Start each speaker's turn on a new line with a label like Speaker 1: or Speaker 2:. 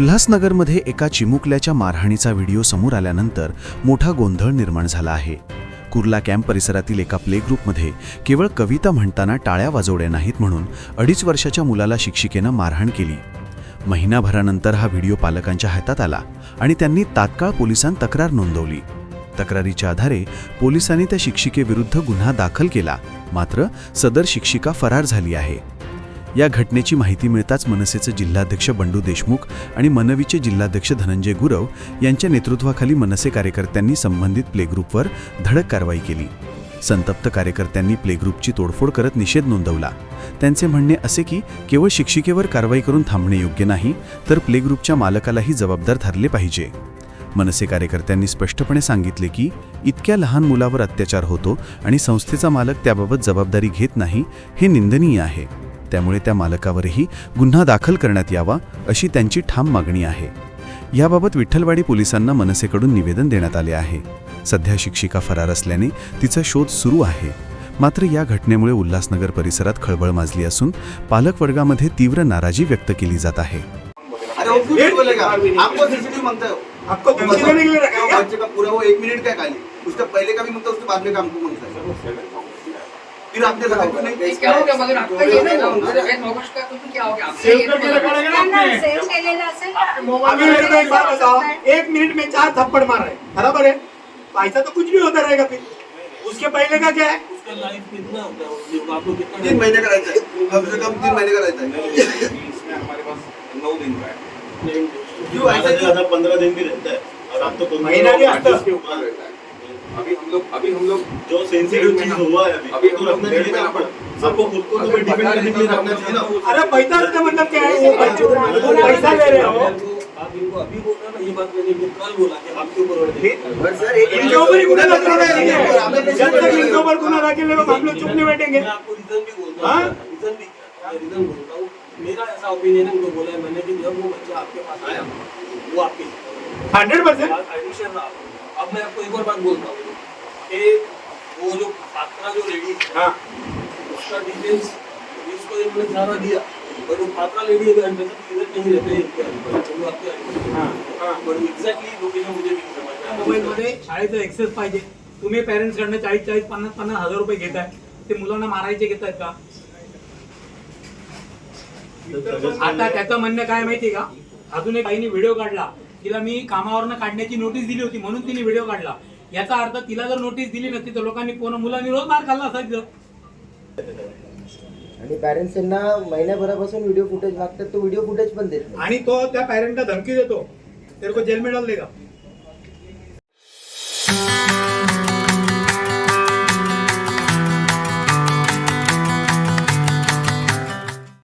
Speaker 1: उल्हासनगरमध्ये एका चिमुकल्याच्या मारहाणीचा व्हिडिओ समोर आल्यानंतर मोठा गोंधळ निर्माण झाला आहे. कुर्ला कॅम्प परिसरातील एका प्ले ग्रुपमध्ये केवळ कविता म्हणताना टाळ्या वाजवल्या नाहीत म्हणून अडीच वर्षाच्या मुलाला शिक्षिकेनं मारहाण केली. महिनाभरानंतर हा व्हिडिओ पालकांच्या हातात आला आणि त्यांनी तात्काळ पोलिसांत तक्रार नोंदवली. तक्रारीच्या आधारे पोलिसांनी त्या शिक्षिकेविरुद्ध गुन्हा दाखल केला मात्र सदर शिक्षिका फरार झाली आहे. या घटनेची माहिती मिळताच मनसेचे जिल्हाध्यक्ष बंडू देशमुख आणि मनवीचे जिल्हाध्यक्ष धनंजय गुरव यांच्या नेतृत्वाखाली मनसे कार्यकर्त्यांनी संबंधित प्लेग्रुपवर धडक कारवाई केली. संतप्त कार्यकर्त्यांनी प्लेग्रुपची तोडफोड करत निषेध नोंदवला. त्यांचे म्हणणे असे की केवळ शिक्षिकेवर कारवाई करून थांबणे योग्य नाही तर प्लेग्रुपच्या मालकालाही जबाबदार धरले पाहिजे. मनसे कार्यकर्त्यांनी स्पष्टपणे सांगितले की इतक्या लहान मुलावर अत्याचार होतो आणि संस्थेचा मालक त्याबाबत जबाबदारी घेत नाही हे निंदनीय आहे. त्यामुळे त्या मालकावरही गुन्हा दाखल करण्यात यावा अशी त्यांची ठाम मागणी आहे. याबाबत विठ्ठलवाडी पोलिसांना मनसेकडून निवेदन देण्यात आले आहे. सध्या शिक्षिका फरार असल्याने तिचा शोध सुरू आहे. मात्र या घटनेमुळे उल्हासनगर परिसरात खळबळ माजली असून पालक वर्गामध्ये तीव्र नाराजी व्यक्त केली जात आहे.
Speaker 2: वो
Speaker 3: के?
Speaker 2: का पूरा एक मिनट का खाली। उसका पहले का भी है उसके बाद में का हमको मांगता है। फिर आपने रखा नहीं
Speaker 4: क्या हो गया? मगर आपका ये ना का तुम्ही क्या हो गया? ये.
Speaker 3: अभी मेरे को एक बात बताओ एक मिनट में चार थप्पड़ मार रहे बराबर है? ऐसा तो कुछ भी होता रहेगा फिर। उसके पहले का क्या है?
Speaker 5: उसका लाइफ कितना होता है? आपको कितना
Speaker 2: तीन महीने का रहता है। कम से कम तीन महीने का रहता है।
Speaker 6: इसमें हमारे पास नौ दिन का है।
Speaker 2: क्यों ऐसा
Speaker 6: पंद्रह दिन भी रहता है। और आप तो
Speaker 3: महीना भी हफ़्ता।
Speaker 6: ऊपर रहता है।
Speaker 7: अभी हम लोग अभी हम लोग
Speaker 6: जो सेंसिटिव चीज़ हुआ है अभी
Speaker 7: अभी
Speaker 6: तो
Speaker 7: हम लोग
Speaker 6: रखना चाहिए ना आपको खुद को तो डिफेंड करने के लिए रखना चाहिए ना।
Speaker 3: अरे पैसा का मतलब क्या है? वो पैसा ले रहे हो।
Speaker 5: आप इनको अभी बोल रहे हो ना ये बात मैंने कल बोला कि आपके ऊपर और
Speaker 2: सर एक
Speaker 3: इनके ऊपर ही गुना दाखिल होना चाहिए जब तक इनके ऊपर गुना दाखिल होगा हम लोग चुप नहीं बैठेंगे।
Speaker 5: मैं आपको रीजन भी बोलता
Speaker 3: हाँ?
Speaker 5: रीजन भी रीजन बोलता हूँ। मेरा ऐसा ओपिनियन है उनको बोला है मैंने कि जब वो बच्चा आपके पास आया वो आपके
Speaker 3: हंड्रेड परसेंट?
Speaker 5: एडिशन रहा। अब मैं आपको एक और बात बोलता हूँ। कि वो जो छात्रा जो लेडी
Speaker 3: हाँ
Speaker 5: उसका डिटेल्स इसको इन्होंने सारा दिया। पर वो छात्रा लेडी अगर अंडर रिजल्ट नहीं रहते आपके
Speaker 3: हाँ हाँ।
Speaker 5: पण एक्झॅक्टली लोकेशन मुझे भी समझ।
Speaker 8: मोबाईलमध्ये शाळेचं एक्सेस पाहिजे। तुम्ही पेरेंट्स कडनं चाळीस चाळीस पन्नास पन्नास हजार रुपये घेताय ते मुलांना मारायचे घेतायत का? आता त्याचं म्हणणं काय माहितीये का? अजून एक व्हिडिओ काढला. तिला मी कामावरनं काढण्याची नोटीस दिली होती म्हणून तिने व्हिडिओ काढला. याचा अर्थ तिला जर नोटीस दिली नसती तर लोकांनी पूर्ण मुलांनी रोज मार खाल्ला असायचं.
Speaker 9: आणि पॅरेंट्स त्यांना महिन्याभरापासून व्हिडिओ फुटेज मागतात तो व्हिडिओ फुटेज पण देत नाही.
Speaker 8: आणि तो त्या पॅरेंटला धमकी देतो. तेरे को जेल में डाल देगा